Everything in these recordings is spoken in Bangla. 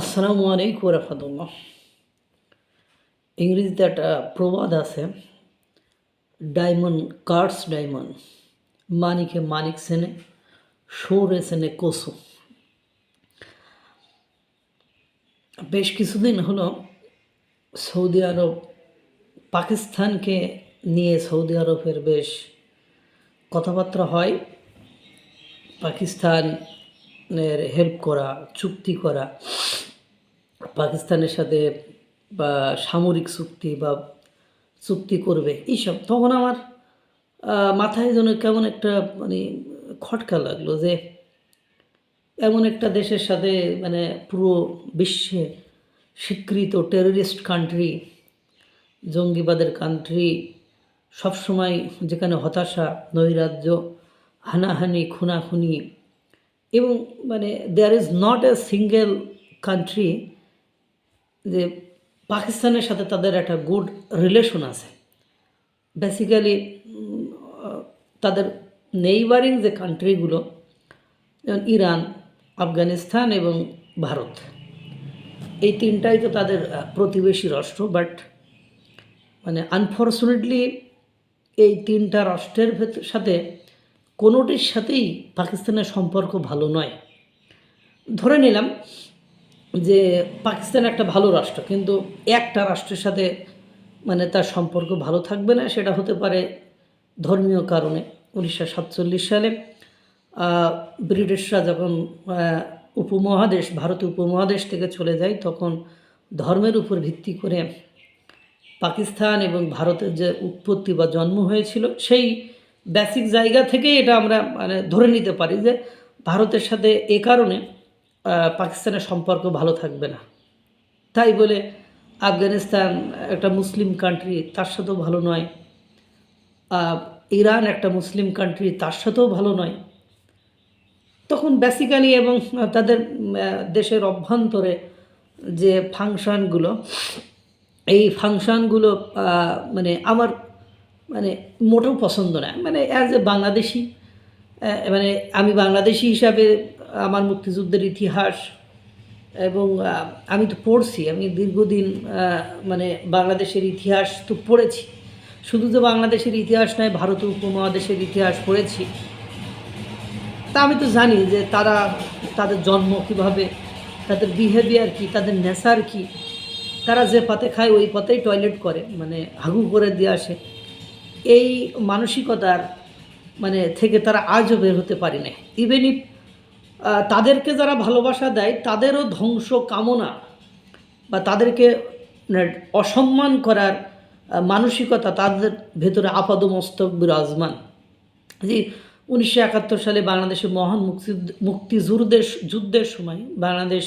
আসসালামু আলাইকুম রহমতুল্লাহ। ইংরেজিতে একটা প্রবাদ আছে, ডায়মন্ড কার্স ডায়মন্ড, মানিকে মানিক সেনে সৌরে সেনে কসু। বেশ কিছুদিন হলো সৌদি আরব পাকিস্তানকে নিয়ে সৌদি আরবের বেশ কথাবার্তা হয়। পাকিস্তানের হেল্প করা, চুক্তি করা পাকিস্তানের সাথে বা সামরিক চুক্তি বা চুক্তি করবে, এইসব। তখন আমার মাথায় যেন কেমন একটা মানে খটকা লাগল যে এমন একটা দেশের সাথে মানে পুরো বিশ্বে স্বীকৃত টেররিস্ট কান্ট্রি জঙ্গিবাদের কান্ট্রি সবসময় যেখানে হতাশা, নৈরাজ্য, হানাহানি, খুনাখুনি এবং মানে there is not a single country যে পাকিস্তানের সাথে তাদের একটা গুড রিলেশন আছে। বেসিক্যালি তাদের নেইবারিং যে কান্ট্রিগুলো যেমন ইরান, আফগানিস্তান এবং ভারত, এই তিনটাই তো তাদের প্রতিবেশী রাষ্ট্র বাট মানে আনফর্চুনেটলি এই তিনটা রাষ্ট্রের সাথে কোনোটির সাথেই পাকিস্তানের সম্পর্ক ভালো নয়। ধরে নিলাম যে পাকিস্তান একটা ভালো রাষ্ট্র, কিন্তু একটা রাষ্ট্রের সাথে মানে তার সম্পর্ক ভালো থাকবে না, সেটা হতে পারে ধর্মীয় কারণে। উনিশশো সাতচল্লিশ সালে ব্রিটিশরা যখন উপমহাদেশ ভারতীয় উপমহাদেশ থেকে চলে যায়, তখন ধর্মের উপর ভিত্তি করে পাকিস্তান এবং ভারতের যে উৎপত্তি বা জন্ম হয়েছিল, সেই বেসিক জায়গা থেকেই এটা আমরা মানে ধরে নিতে পারি যে ভারতের সাথে এ কারণে পাকিস্তানের সম্পর্ক ভালো থাকবে না। তাই বলে আফগানিস্তান একটা মুসলিম কান্ট্রি তার সাথেও ভালো নয়। ইরান একটা মুসলিম কান্ট্রি তার সাথেও ভালো নয়। তখন বেসিক্যালি এবং তাদের দেশের অভ্যন্তরে যে ফাংশনগুলো এই ফাংশনগুলো মানে আমার মানে মোটেও পছন্দ না। মানে অ্যাজ এ বাংলাদেশি মানে আমি বাংলাদেশি হিসাবে আমার মুক্তিযুদ্ধের ইতিহাস এবং আমি তো পড়ছি, আমি দীর্ঘদিন মানে বাংলাদেশের ইতিহাস তো পড়েছি। শুধু তো বাংলাদেশের ইতিহাস নয় ভারত উপমহাদেশের ইতিহাস পড়েছি। তা আমি তো জানি যে তারা তাদের জন্ম কীভাবে, তাদের বিহেভিয়ার কি, তাদের নেশার কি। তারা যে পথে খায়, ওই পথেই টয়লেট করে মানে হাগু করে দিয়ে আসে। এই মানসিকতার মানে থেকে তারা আজও বের হতে পারি না ইভেন ইফ তাদেরকে যারা ভালোবাসা দেয়, তাদেরও ধ্বংস কামনা বা তাদেরকে মানে অসম্মান করার মানসিকতা তাদের ভেতরে আপাদমস্তক বিরাজমান। যে উনিশশো একাত্তর সালে বাংলাদেশের মহান মুক্তি মুক্তিযুদ্ধের, যুদ্ধের সময় বাংলাদেশ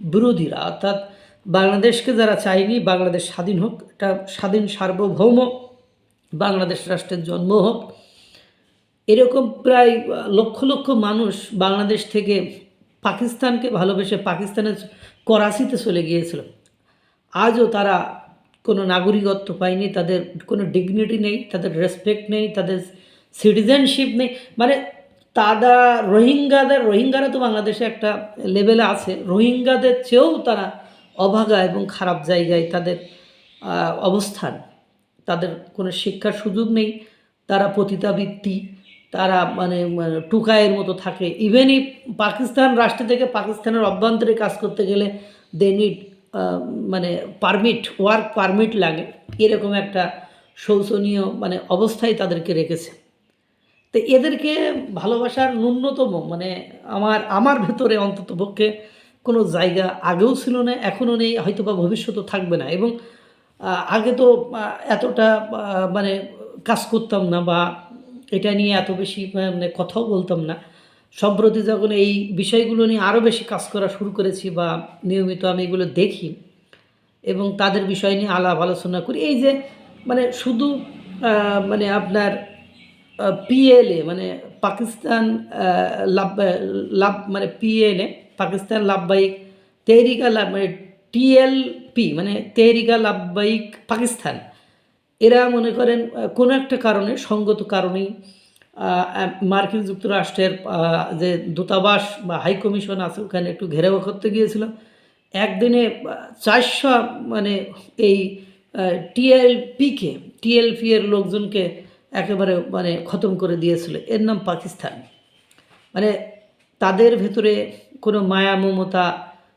বিরোধীরা, অর্থাৎ বাংলাদেশকে যারা চায়নি, বাংলাদেশ স্বাধীন হোক, একটা স্বাধীন সার্বভৌম বাংলাদেশ রাষ্ট্রের জন্ম হোক এরকম প্রায় লক্ষ লক্ষ মানুষ বাংলাদেশ থেকে পাকিস্তানকে ভালোবেসে পাকিস্তানের করাচিতে চলে গিয়েছিল। আজও তারা কোনো নাগরিকত্ব পায়নি, তাদের কোনো ডিগনিটি নেই, তাদের রেসপেক্ট নেই, তাদের সিটিজেনশিপ নেই। মানে তারা রোহিঙ্গাদের, রোহিঙ্গারা তো বাংলাদেশে একটা লেভেলে আছে, রোহিঙ্গাদের চেয়েও তারা অভাগা এবং খারাপ জায়গায় তাদের অবস্থান। তাদের কোনো শিক্ষার সুযোগ নেই, তারা পতিতাবৃত্তি তারা মানে মানে টুকায়ের মতো থাকে। ইভেন ই পাকিস্তান রাষ্ট্র থেকে পাকিস্তানের অভ্যন্তরে কাজ করতে গেলে দে নিড মানে পারমিট ওয়ার্ক পারমিট লাগে। এরকম একটা শোচনীয় মানে অবস্থায় তাদেরকে রেখেছে। তো এদেরকে ভালোবাসার ন্যূনতম মানে আমার আমার ভেতরে অন্তত পক্ষে কোনো জায়গা আগেও ছিল না এখনও নেই হয়তো বা ভবিষ্যতেও থাকবে না। এবং আগে তো এতটা মানে কাজ করতাম না বা এটা নিয়ে এত বেশি মানে কথাও বলতাম না। সম্প্রতি যখন এই বিষয়গুলো নিয়ে আরও বেশি কাজ করা শুরু করেছি বা নিয়মিত আমি এগুলো দেখি এবং তাদের বিষয় নিয়ে আলাপ আলোচনা করি, এই যে মানে শুধু মানে আপনার পিএলএ মানে পাকিস্তান লাভ লাভ মানে পিএলএ পাকিস্তান লাভবাহিক তেহরিকা লাভ মানে টিএলপি মানে তেহরিকা লাভবাহিক পাকিস্তান। এরা মনে করেন কোনো একটা কারণে, সঙ্গত কারণেই মার্কিন যুক্তরাষ্ট্রের যে দূতাবাস বা হাই কমিশন আছে, ওখানে একটু ঘেরাও করতে গিয়েছিল। একদিনে চারশো মানে এই টিএলপিকে টিএলপি এর লোকজনকে একেবারে মানে খতম করে দিয়েছিল। এর নাম পাকিস্তান। মানে তাদের ভেতরে কোনো মায়া, মমতা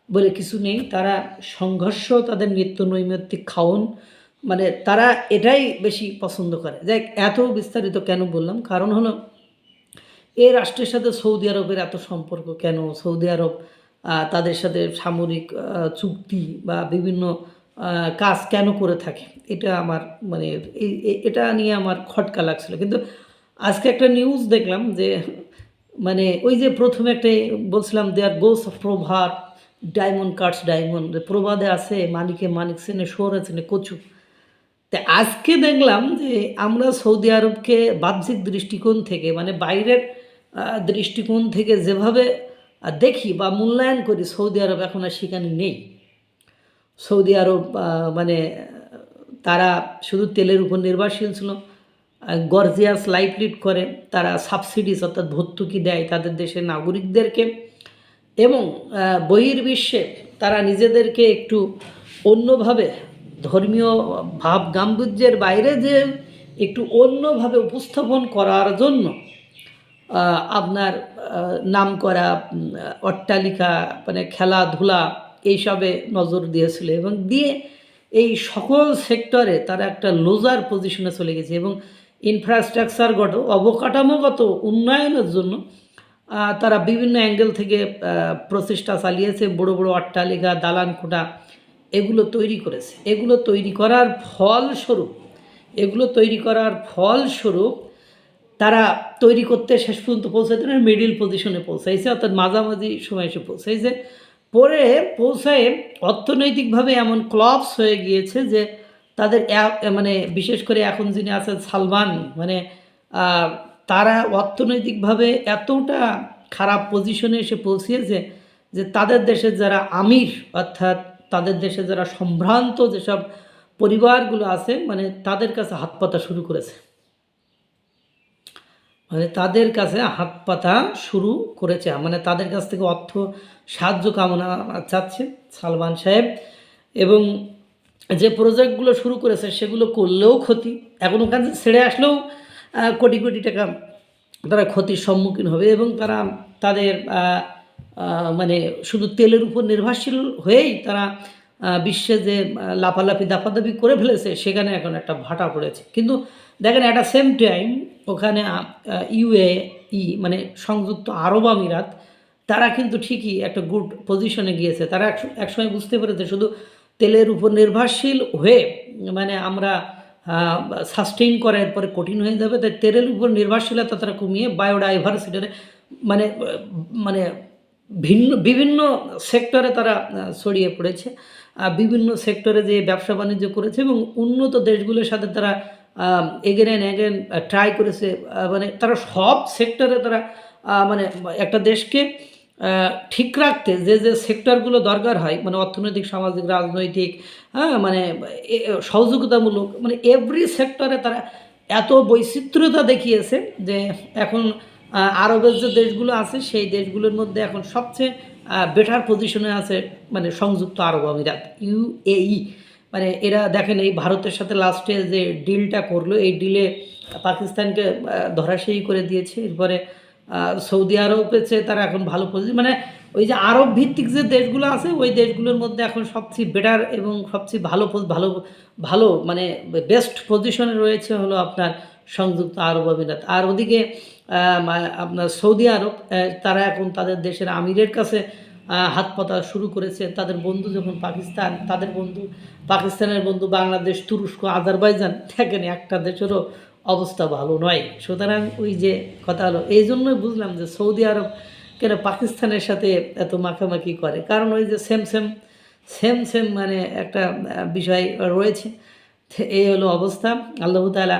বলে কিছু নেই। তারা সংঘর্ষ, তাদের নিত্য নৈমিত্তিক খাওন মানে তারা এটাই বেশি পছন্দ করে। যাই এত বিস্তারিত কেন বললাম? কারণ হলো এই রাষ্ট্রের সাথে সৌদি আরবের এত সম্পর্ক কেন? সৌদি আরব তাদের সাথে সামরিক চুক্তি বা বিভিন্ন কাজ কেন করে থাকে? এটা আমার মানে এটা নিয়ে আমার খটকা লাগছিল। কিন্তু আজকে একটা নিউজ দেখলাম যে মানে ওই যে প্রথমে একটা বলছিলাম there goes of proverb diamond cuts diamond প্রবাদে আছে মানিকে মানিক সেনে সোরে সেনে কচু। তা আজকে দেখলাম যে আমরা সৌদি আরবকে বাহ্যিক দৃষ্টিকোণ থেকে মানে বাইরের দৃষ্টিকোণ থেকে যেভাবে দেখি বা মূল্যায়ন করি, সৌদি আরব এখন আর সেখানে নেই। সৌদি আরব মানে তারা শুধু তেলের উপর নির্ভরশীল ছিল গর্জিয়াস লাইফ লিড করে, তারা সাবসিডিজ অর্থাৎ ভর্তুকি দেয় তাদের দেশের নাগরিকদেরকে এবং বহির্বিশ্বে তারা নিজেদেরকে একটু অন্যভাবে ধর্মীয় ভাব গাম্ভীর্যের বাইরে যে একটু অন্যভাবে উপস্থাপন করার জন্য আপনার নাম করা অট্টালিকা মানে খেলাধুলা এইসবে নজর দিয়েছিল এবং দিয়ে এই সকল সেক্টরে তারা একটা লোজার পজিশনে চলে গেছে এবং ইনফ্রাস্ট্রাকচারগত অবকাঠামোগত উন্নয়নের জন্য তারা বিভিন্ন অ্যাঙ্গেল থেকে প্রচেষ্টা চালিয়েছে। বড় বড় অট্টালিকা দালান কোটা এগুলো তৈরি করেছে। এগুলো তৈরি করার ফলস্বরূপ, এগুলো তৈরি করার ফলস্বরূপ তারা তৈরি করতে শেষ পর্যন্ত পৌঁছাতে না মিডিল পজিশনে পৌঁছাইছে, অর্থাৎ মাঝামাঝি সময় এসে পৌঁছাইছে। পরে পৌঁছায় অর্থনৈতিকভাবে এমন ক্লপস হয়ে গিয়েছে যে তাদের মানে বিশেষ করে এখন যিনি আছেন সালমান মানে তারা অর্থনৈতিকভাবে এতটা খারাপ পজিশনে এসে পৌঁছিয়েছে যে তাদের দেশের যারা আমির, অর্থাৎ তাদের দেশে যারা সম্ভ্রান্ত যেসব পরিবারগুলো আছে মানে তাদের কাছে হাত পাতা শুরু করেছে। মানে তাদের কাছে হাত পাতা শুরু করেছে। মানে তাদের কাছ থেকে অর্থ সাহায্য কামনা চাচ্ছে সালমান সাহেব। এবং যে প্রজেক্টগুলো শুরু করেছে, সেগুলো করলেও ক্ষতি। এখন ওখান থেকে ছেড়ে আসলেও কোটি কোটি টাকা তারা ক্ষতির সম্মুখীন হবে এবং তারা তাদের মানে শুধু তেলের উপর নির্ভরশীল হয়েই তারা বিশ্বে যে লাফালাফি দাফাদাফি করে ফেলেছে, সেখানে এখন একটা ভাটা পড়েছে। কিন্তু দেখেন অ্যাট সেম টাইম ওখানে ইউএই মানে সংযুক্ত আরব আমিরাত, তারা কিন্তু ঠিকই একটা গুড পজিশনে গিয়েছে। তারা এক- একসময় বুঝতে পেরেছে, শুধু তেলের উপর নির্ভরশীল হয়ে মানে আমরা সাস্টেইন করা এরপরে কঠিন হয়ে যাবে, তাই তেলের উপর নির্ভরশীলতা তারা কমিয়ে বায়োডাইভার্সিটি মানে মানে ভিন্ন, বিভিন্ন সেক্টরে তারা ছড়িয়ে পড়েছে। বিভিন্ন সেক্টরে যে ব্যবসা বাণিজ্য করেছে এবং উন্নত দেশগুলোর সাথে তারা এগেন অ্যান্ড এগেন ট্রাই করেছে। মানে তারা সব সেক্টরে তারা মানে একটা দেশকে ঠিক রাখতে যে যে সেক্টরগুলো দরকার হয় মানে অর্থনৈতিক, সামাজিক, রাজনৈতিক হ্যাঁ মানে সহযোগিতামূলক মানে এভরি সেক্টরে তারা এত বৈচিত্র্যতা দেখিয়েছে যে এখন আরবের যে দেশগুলো আছে, সেই দেশগুলোর মধ্যে এখন সবচেয়ে বেটার পজিশনে আছে মানে সংযুক্ত আরব আমিরাত ইউএই মানে এরা দেখেন, এই ভারতের সাথে লাস্টে যে ডিলটা করল, এই ডিলে পাকিস্তানকে ধরাশায়ী করে দিয়েছে। এরপরে সৌদি আরবের চেয়ে তারা এখন ভালো পজিশন মানে ওই যে আরব ভিত্তিক যে দেশগুলো আছে, ওই দেশগুলোর মধ্যে এখন সবচেয়ে বেটার এবং সবচেয়ে ভালো ভালো ভালো মানে বেস্ট পজিশনে রয়েছে হলো আপনার সংযুক্ত আরব আমিরাত। আর ওদিকে আপনার সৌদি আরব তারা এখন তাদের দেশের আমিরের কাছে হাত পাতা শুরু করেছে। তাদের বন্ধু যখন পাকিস্তান, তাদের বন্ধু, পাকিস্তানের বন্ধু বাংলাদেশ, তুরস্ক, আজারবাইজান, দেখেন একটা দেশেরও অবস্থা ভালো নয়। সুতরাং ওই যে কথা হলো, এই জন্যই বুঝলাম যে সৌদি আরব কেন পাকিস্তানের সাথে এত মাখামাখি করে। কারণ ওই যে সেম সেম সেম সেম মানে একটা বিষয় রয়েছে। এই হলো অবস্থা। আল্লাহ তাআলা